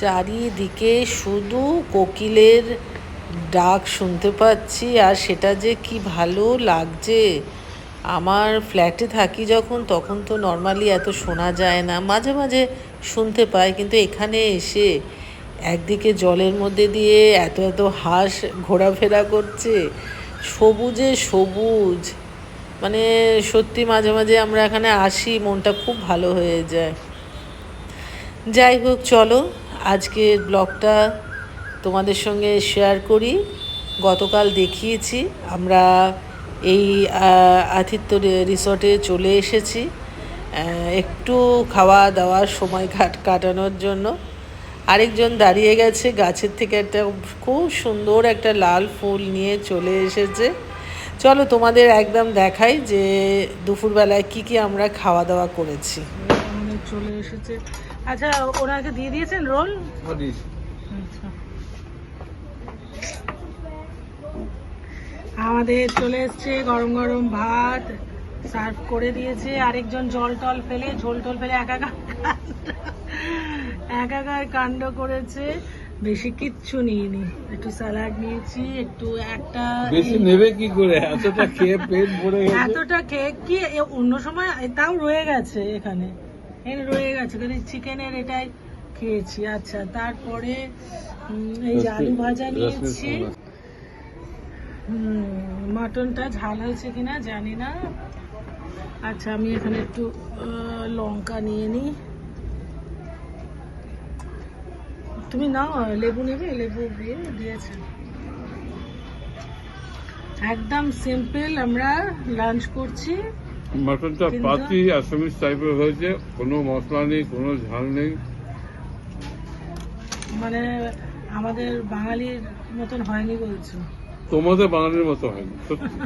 চারিদিকে শুধু কোকিলের ডাক শুনতে পাচ্ছি, আর সেটা যে কি ভালো লাগছে। আমার ফ্ল্যাটে থাকি যখন, তখন তো নর্মালি এত শোনা যায় না। মাঝে মাঝে শুনতে পাই, কিন্তু এখানে এসে একদিকে জলের মধ্যে দিয়ে এত এত হাঁস ঘোরাফেরা করছে। সবুজে সবুজ। মানে সত্যি মাঝে মাঝে আমরা এখানে আসি, মনটা খুব ভালো হয়ে যায়। যাই হোক, চলো। আজকের ব্লগটা তোমাদের সঙ্গে শেয়ার করি। গতকাল দেখিয়েছি, আমরা এই আতিথ্য রিসর্টে চলে এসেছি। একটু খাওয়া দাওয়ার সময় কাট, কাটানোর জন্য। আরেকজন দাঁড়িয়ে গেছে, গাছের থেকে একটা খুব সুন্দর একটা লাল ফুল নিয়ে চলে এসেছে। চলো তোমাদের একদম দেখাই যে দুপুরবেলায় কি কি আমরা খাওয়া দাওয়া করেছি। চলে এসেছে। আচ্ছা ওনাকে দিয়ে দিয়েছেন রোল? আচ্ছা। আমাদের চলে এসছে গরম গরম ভাত সার্ভ করে দিয়েছে। আরেকজন জল টল ফেলে ঝোল টল ফেলে একাকার একাকার কাণ্ড করেছে। বেশি কিচ্ছু নিইনি। একটু স্যালাড নিয়েছি একটু একটা বেশি নেবে কি করে? এতটা খেয়ে পেট ভরে গেছে। এতটা কেক কি অন্য সময় তাও রয়ে গেছে এখানে। এখানে রয়ে গেছে কিন্তু চিকেনের এটাই খেয়েছি। আচ্ছা তারপরে এই আলু ভাজা নিয়েছি মাটনটা ঝাল হয়েছে কিনা জানি না। আচ্ছা আমি এখানে একটু লঙ্কা নিয়ে নিই। তুমি নাও লেবু নেবে? লেবু দিয়ে দিয়েছে। একদম সিম্পল আমরা লাঞ্চ করছি। মাটনটা পাতি আসামিস টাইপের হয়েছে। কোনো মশলা নেই কোনো ঝাল নেই। মানে আমাদের বাঙালির মতন হয়নি বলছো? তোমাদের বাঙালির মতো হয়নি সত্যি।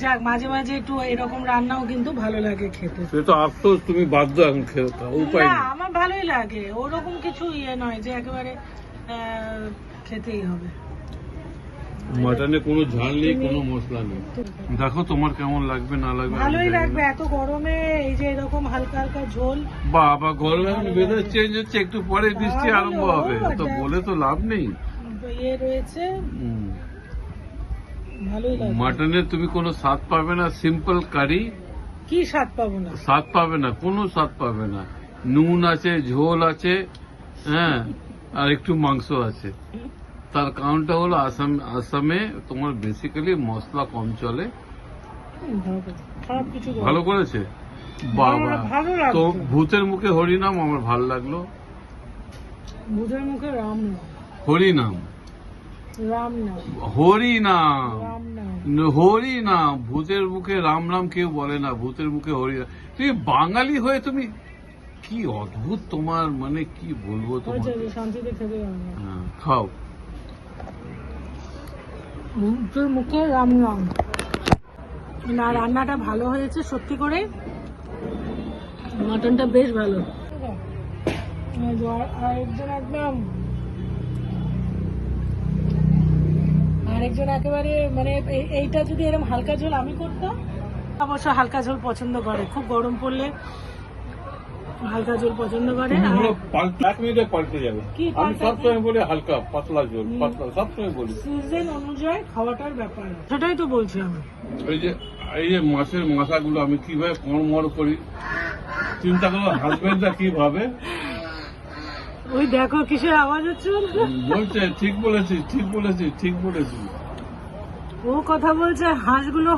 যাক মাঝে মাঝে একটু এরকম রান্নাও কিন্তু ভালো লাগে খেতে। সে তো আফসোস তুমি বাধ্য এখন খেতে উপায় না আমার ভালোই লাগে। ওরকম কিছু ইয়ে নয় যে একেবারে খেতেই হবে। মাটনে কোনো ঝাল নেই কোনো মশলা নেই। দেখো তোমার কেমন লাগবে না লাগবে ভালোই লাগবে এত গরমে এই যে এরকম হালকা হালকা ঝোল। বাবা গরমে ওয়েদার চেঞ্জ হচ্ছে একটু পরে বৃষ্টি আরম্ভ হবে। তো বলে তো লাভ নেই। ইয়ে রয়েছে। মাটনে তুমি কোনো স্বাদ পাবে না সিম্পল কারি কি স্বাদ পাবো না? স্বাদ পাবে না কোনো স্বাদ পাবে না। নুন আছে ঝোল আছে হ্যাঁ আর একটু মাংস আছে। তার কারণটা হলো আসাম আসামে তোমার বেসিক্যালি মশলা কম চলে। ভালো। করেছে? বাবা। তো ভূতের মুখে হরিনাম আমার ভালো লাগল। বুধের মুখে রাম নাম। হরিনাম। রাম নাম। হরিনাম। নাম। হরিনাম। ভূতের মুখে রাম রাম কেউ বলে না ভূতের মুখে হরিনাম। তুমি বাঙালি হয়ে তুমি কি অদ্ভুত তোমার মানে কি বলব তোমার। হ্যাঁ, খাও। বুধের মুখে রাম নাম না, রান্নাটা ভালো হয়েছে, সত্যি করে। মাটনটা বেশ ভালো। আরেকজন একদম। আরেকজন একেবারে মানে এই- এইটা যদি এরকম হালকা ঝোল আমি করতাম, অবশ্য হালকা ঝোল পছন্দ করে। খুব গরম পড়লে হালকা ঝোল পছন্দ করে আর পুরো পাল্টে এক মিনিটে পাল্টে যাবে। আমি সবসময় বলি হালকা পাতলা জল পাতলা সবসময় বলি। সিজন অনুযায়ী খাওয়াটার ব্যাপার সেটাই তো বলছি আমি। এই যে এই যে মাছের মাথাগুলো আমি কীভাবে করি চিন্তা করো হাজবেন্ডরা কি ভাবে? ওই দেখো কিসের আওয়াজ হচ্ছে বলছে ঠিক বলেছিস ঠিক বলেছিস ঠিক বলেছিস। ও কথা বলছে হাঁসগুলো।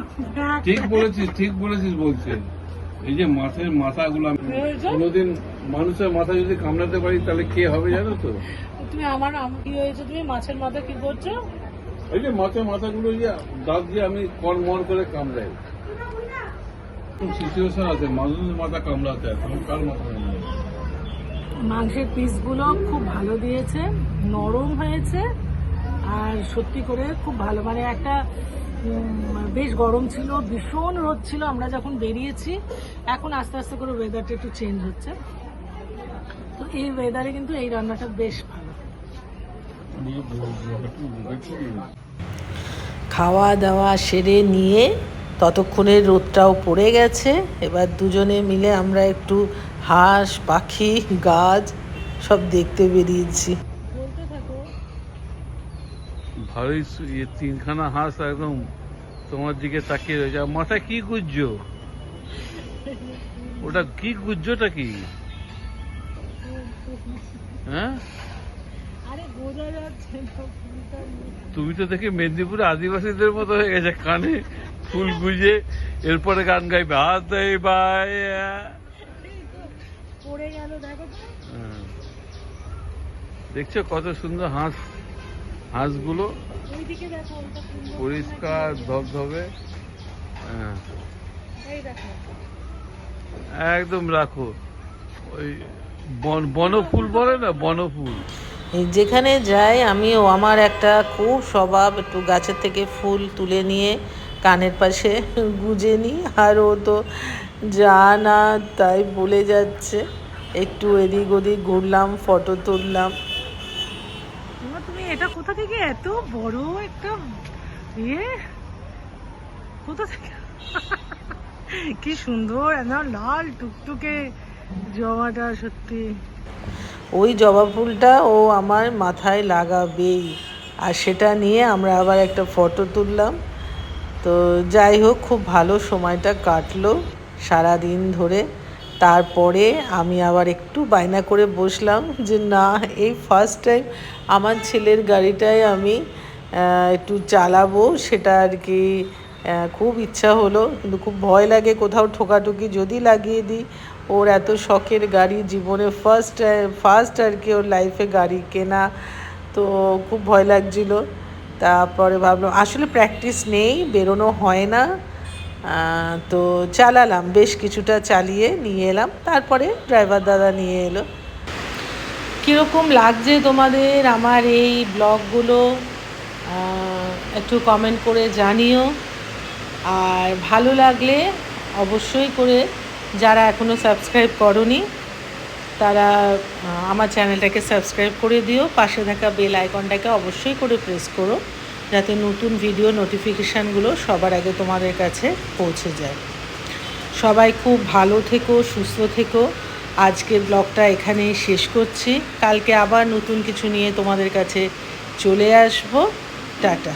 ঠিক বলেছিস ঠিক বলেছিস বলছে। এই যে মাছের মাথাগুলো? কোনোদিন মানুষের মাথা যদি কামড়াতে পারি তাহলে কে হবে জানো তো? তুমি আমার আম- কি হয়েছে? তুমি মাছের মাথা কি করছ? এই যে মাছের মাথাগুলো যে দাঁত দিয়ে আমি কড়মড় করে কামড়াই। সিচুয়েশন আছে? মানুষের মাথা কামড়াতে কার মাথা মাংসের পিসগুলো খুব ভালো দিয়েছে নরম হয়েছে আর সত্যি করে খুব ভালো। মানে একটা বেশ গরম ছিল, ভীষণ রোদ ছিল, আমরা যখন বেরিয়েছি, এখন আস্তে আস্তে করে ওয়েদারটা একটু চেঞ্জ হচ্ছে। তো এই ওয়েদারে কিন্তু এই রান্নাটা বেশ ভালো। খাওয়া দাওয়া সেরে নিয়ে ততক্ষণে রোদটাও পড়ে গেছে। এবার দুজনে মিলে আমরা একটু হাঁস, পাখি, গাছ সব দেখতে বেরিয়েছি। ভালোই ইয়ে তিনখানা হাঁস একদম তোমার দিকে তাকিয়ে রয়েছে। আর মাথায় কি গুজ্জো? ওটা কি গুজ্জোটা কি? হ্যাঁ। তুমি তো দেখি মেদিনীপুরে আদিবাসীদের মতো হয়ে গেছে কানে ফুল গুজে এরপরে গান গাইবে হাত বাই তো। হ্যাঁ। দেখছ কত সুন্দর হাঁস হাঁসগুলো ওইদিকে দেখো ওইটা পরিষ্কার ধবধবে। হ্যাঁ। একদম রাখো। ওই বনফুল বলে না বনফুল। এই যেখানে যাই আমিও আমার একটা খুব স্বভাব একটু গাছের থেকে ফুল তুলে নিয়ে কানের পাশে গুজে নিই আর ও তো যা না তাই বলে যাচ্ছে। একটু এদিক ওদিক ঘুরলাম ফটো তুললাম। এটা কোথা থেকে? এত বড় একটা ইয়ে? কোথা থেকে? কি সুন্দর একদম লাল টুকটুকে জবাটা সত্যি। ওই জবা ফুলটা ও আমার মাথায় লাগাবেই। আর সেটা নিয়ে আমরা আবার একটা ফটো তুললাম। তো যাই হোক, খুব ভালো সময়টা কাটলো সারা দিন ধরে। তারপরে আমি আবার একটু বায়না করে বসলাম যে না, এই ফার্স্ট টাইম আমার ছেলের গাড়িটায় আমি একটু চালাবো, সেটা আর কি খুব ইচ্ছা হলো। কিন্তু খুব ভয় লাগে কোথাও ঠোকাঠুকি যদি লাগিয়ে দিই। ওর এত শখের গাড়ি জীবনে ফার্স্ট ফার্স্ট আর কি ওর লাইফে গাড়ি কেনা, তো খুব ভয় লাগছিল। তারপরে ভাবলাম, আসলে প্র্যাকটিস নেই, বেরোনো হয় না। তো চালালাম, বেশ কিছুটা চালিয়ে নিয়ে এলাম। তারপরে ড্রাইভার দাদা নিয়ে এলো। কীরকম লাগছে তোমাদের আমার এই ব্লগগুলো? একটু কমেন্ট করে জানিও। আর ভালো লাগলে অবশ্যই করে যারা এখনও সাবস্ক্রাইব করনি, তারা আমার চ্যানেলটাকে সাবস্ক্রাইব করে দিও। পাশে থাকা বেল আইকনটাকে অবশ্যই করে প্রেস করো। যাতে নতুন ভিডিও নোটিফিকেশানগুলো সবার আগে তোমাদের কাছে পৌঁছে যায়। সবাই খুব ভালো থেকো, সুস্থ থেকো। আজকের ব্লগটা এখানেই শেষ করছি। কালকে আবার নতুন কিছু নিয়ে তোমাদের কাছে চলে আসব। টাটা।